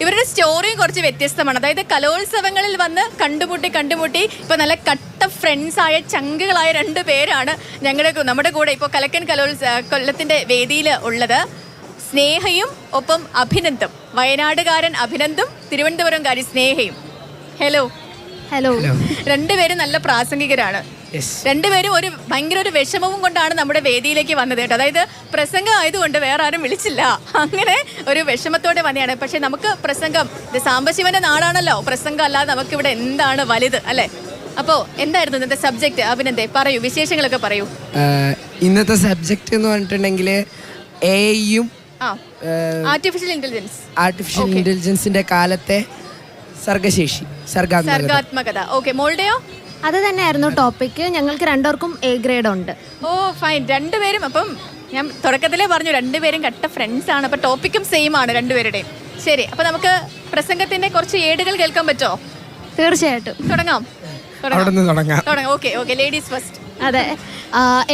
ഇവരുടെ സ്റ്റോറിയും കുറച്ച് വ്യത്യസ്തമാണ്. അതായത് കലോത്സവങ്ങളിൽ വന്ന് കണ്ടുമുട്ടി കണ്ടുമുട്ടി ഇപ്പോൾ നല്ല കട്ട ഫ്രണ്ട്സായ ചങ്കുകളായ രണ്ട് പേരാണ് ഞങ്ങളുടെ നമ്മുടെ കൂടെ ഇപ്പോൾ കലക്കൻ കലോത്സവ കൊല്ലത്തിന്റെ വേദിയിൽ ഉള്ളത്. സ്നേഹയും ഒപ്പം അഭിനന്ദും. വയനാടുകാരൻ അഭിനന്ദും തിരുവനന്തപുരംകാരി സ്നേഹയും. ഹലോ ഹലോ രണ്ടുപേരും നല്ല പ്രാസംഗികരാണ്. രണ്ടുപേരും ഒരു ഭയങ്കര ഒരു വിഷമവും കൊണ്ടാണ് നമ്മുടെ വേദിയിലേക്ക് വന്നത് കേട്ടോ. അതായത് പ്രസംഗം ആയതുകൊണ്ട് വേറെ ആരും വിളിച്ചില്ല. അങ്ങനെ ഒരു വിഷമത്തോടെ വന്നെയാണ്. പക്ഷെ നമുക്ക് പ്രസംഗം ഇത് സാംബശിവന്റെ നാടാണല്ലോ പ്രസംഗം അല്ലാതെ നമുക്ക് ഇവിടെ എന്താണ് വലുത് അല്ലേ? അപ്പോ എന്തായിരുന്നു ഇന്നത്തെ സബ്ജക്ട്? അഭിനന്ദേ പറയൂ വിശേഷങ്ങളൊക്കെ പറയൂ. ഇന്നത്തെ സബ്ജക്റ്റ് എന്ന് പറഞ്ഞിട്ടുണ്ടെങ്കിൽ എയും ആ. ആർട്ടിഫിഷ്യൽ ഇന്റലിജൻസ് ആർട്ടിഫിഷ്യൽ ഇന്റലിജൻസിന്റെ കാലത്തെ സർഗശേഷി സർഗാത്മകത. സർഗാത്മകത. ഓക്കെ മോളുടെയോ? അത് തന്നെയായിരുന്നു ടോപ്പിക് ഞങ്ങൾക്ക് രണ്ടുപേർക്കും എ ഗ്രേഡ് ഉണ്ട്. ഓ ഫൈൻ രണ്ടുപേരും അപ്പം ഞാൻ തുടക്കത്തിലേ പറഞ്ഞു രണ്ടുപേരും കട്ട ഫ്രണ്ട്സ് ആണ്. അപ്പൊ ടോപ്പിക്കും സെയിം ആണ് രണ്ടുപേരുടെയും. ശരി അപ്പൊ നമുക്ക് പ്രസംഗത്തിന്റെ കുറച്ച് ഏടുകൾ കേൾക്കാൻ പറ്റുമോ തീർച്ചയായിട്ടും. തുടങ്ങാം. അവിടെ നിന്ന് തുടങ്ങാം. തുടങ്ങാം. ഓക്കെ ഓക്കെ ലേഡീസ് ഫസ്റ്റ് അതെ.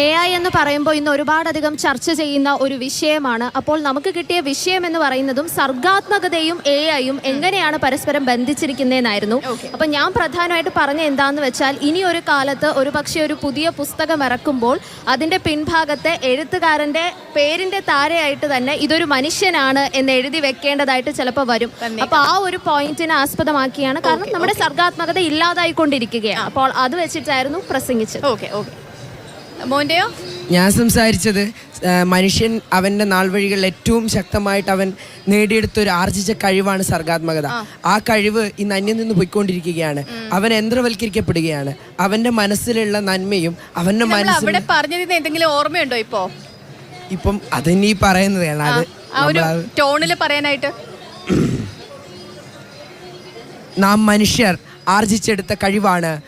എ ഐ എന്ന് പറയുമ്പോൾ ഇന്ന് ഒരുപാടധികം ചർച്ച ചെയ്യുന്ന ഒരു വിഷയമാണ്. അപ്പോൾ നമുക്ക് കിട്ടിയ വിഷയം എന്ന് പറയുന്നതും സർഗാത്മകതയും എ ഐയും എങ്ങനെയാണ് പരസ്പരം ബന്ധിച്ചിരിക്കുന്നതെന്നായിരുന്നു. അപ്പൊ ഞാൻ പ്രധാനമായിട്ട് പറഞ്ഞ എന്താന്ന് വെച്ചാൽ ഇനി ഒരു കാലത്ത് ഒരു പക്ഷേ ഒരു പുതിയ പുസ്തകം ഇറക്കുമ്പോൾ അതിന്റെ പിൻഭാഗത്തെ എഴുത്തുകാരന്റെ പേരിന്റെ താരയായിട്ട് തന്നെ ഇതൊരു മനുഷ്യനാണ് എന്ന് എഴുതി വെക്കേണ്ടതായിട്ട് ചിലപ്പോൾ വരും. അപ്പൊ ആ ഒരു പോയിന്റിനെ ആസ്പദമാക്കിയാണ്. കാരണം നമ്മുടെ സർഗാത്മകത ഇല്ലാതായിക്കൊണ്ടിരിക്കുകയാണ്. അപ്പോൾ അത് വെച്ചിട്ടായിരുന്നു പ്രസംഗിച്ചത്. ഓക്കെ ഓക്കെ മോന്റെയോ? ഞാൻ സംസാരിച്ചത് മനുഷ്യൻ അവന്റെ നാൾ വഴികളിൽ ഏറ്റവും ശക്തമായിട്ട് അവൻ നേടിയെടുത്ത ഒരു ആർജിച്ച കഴിവാണ് സർഗാത്മകത. ആ. കഴിവ് ഇന്ന് അന്യം നിന്ന് പോയിക്കൊണ്ടിരിക്കുകയാണ്. അവൻ യന്ത്രവൽക്കരിക്കപ്പെടുകയാണ്. അവന്റെ മനസ്സിലുള്ള നന്മയും അവന്റെ മനസ്സിൽ പറഞ്ഞതിന് എന്തെങ്കിലും ഓർമ്മയുണ്ടോ ഇപ്പോ? ഇപ്പം അതിനീ പറയുന്നതാണ്. അത് ആ ഒരു നമ്മളത് ടോണിൽ പറയാനായിട്ട്. നാം മനുഷ്യർ ആർജിച്ചെടുത്ത കഴിവാണ്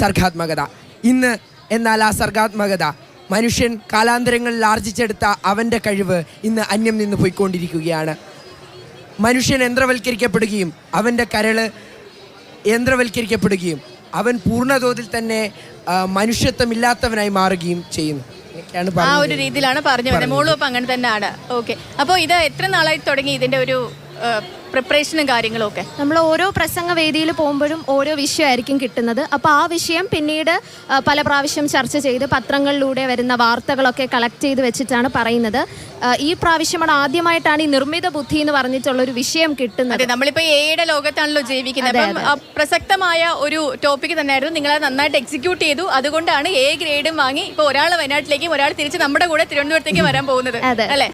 സർഗാത്മകത. ഇന്ന് എന്നാൽ ആ സർഗാത്മകത മനുഷ്യൻ കാലാന്തരങ്ങളിൽ ആർജിച്ചെടുത്ത അവന്റെ കഴിവ് ഇന്ന് അന്യം നിന്ന് പോയിക്കൊണ്ടിരിക്കുകയാണ്. മനുഷ്യൻ യന്ത്രവൽക്കരിക്കപ്പെടുകയും അവന്റെ കരൾ യന്ത്രവൽക്കരിക്കപ്പെടുകയും അവൻ പൂർണതോതിൽ തന്നെ മനുഷ്യത്വം മനുഷ്യത്വമില്ലാത്തവനായി മാറുകയും ചെയ്യുന്നു. ആ ഒരു രീതിയിലാണ് പറഞ്ഞു വരുന്നത് മോളും അപ്പൊ അങ്ങനെ തന്നെയാണ്. ഓക്കെ. അപ്പോൾ ഇത് എത്ര നാളായി തുടങ്ങി ഇതിന്റെ ഒരു പ്രിപ്പറേഷനും കാര്യങ്ങളും ഒക്കെ നമ്മൾ ഓരോ പ്രസംഗ വേദിയിൽ പോകുമ്പോഴും ഓരോ വിഷയമായിരിക്കും കിട്ടുന്നത്. അപ്പോൾ ആ വിഷയം പിന്നീട് പല പ്രാവശ്യം ചർച്ച ചെയ്ത് പത്രങ്ങളിലൂടെ വരുന്ന വാർത്തകളൊക്കെ കളക്ട് ചെയ്ത് വെച്ചിട്ടാണ് പറയുന്നത്. ഈ പ്രാവശ്യമാണ് ആദ്യമായിട്ടാണ് ഈ നിർമ്മിത ബുദ്ധി എന്ന് പറഞ്ഞിട്ടുള്ള ഒരു വിഷയം കിട്ടുന്നത്. നമ്മളിപ്പോൾ നമ്മളിപ്പോ ഏയുടെ ലോകത്താണല്ലോ ജീവിക്കുന്നത്. അപ്പം പ്രസക്തമായ ഒരു ടോപ്പിക് തന്നെയായിരുന്നു. നിങ്ങൾ അത് നന്നായിട്ട് എക്സിക്യൂട്ട് ചെയ്തു. അതുകൊണ്ടാണ് എ ഗ്രേഡും വാങ്ങി ഇപ്പോൾ ഒരാൾ വയനാട്ടിലേക്കും ഒരാൾ തിരിച്ച് നമ്മുടെ കൂടെ തിരുവനന്തപുരത്തേക്ക് വരാൻ പോകുന്നത്. അല്ലെ?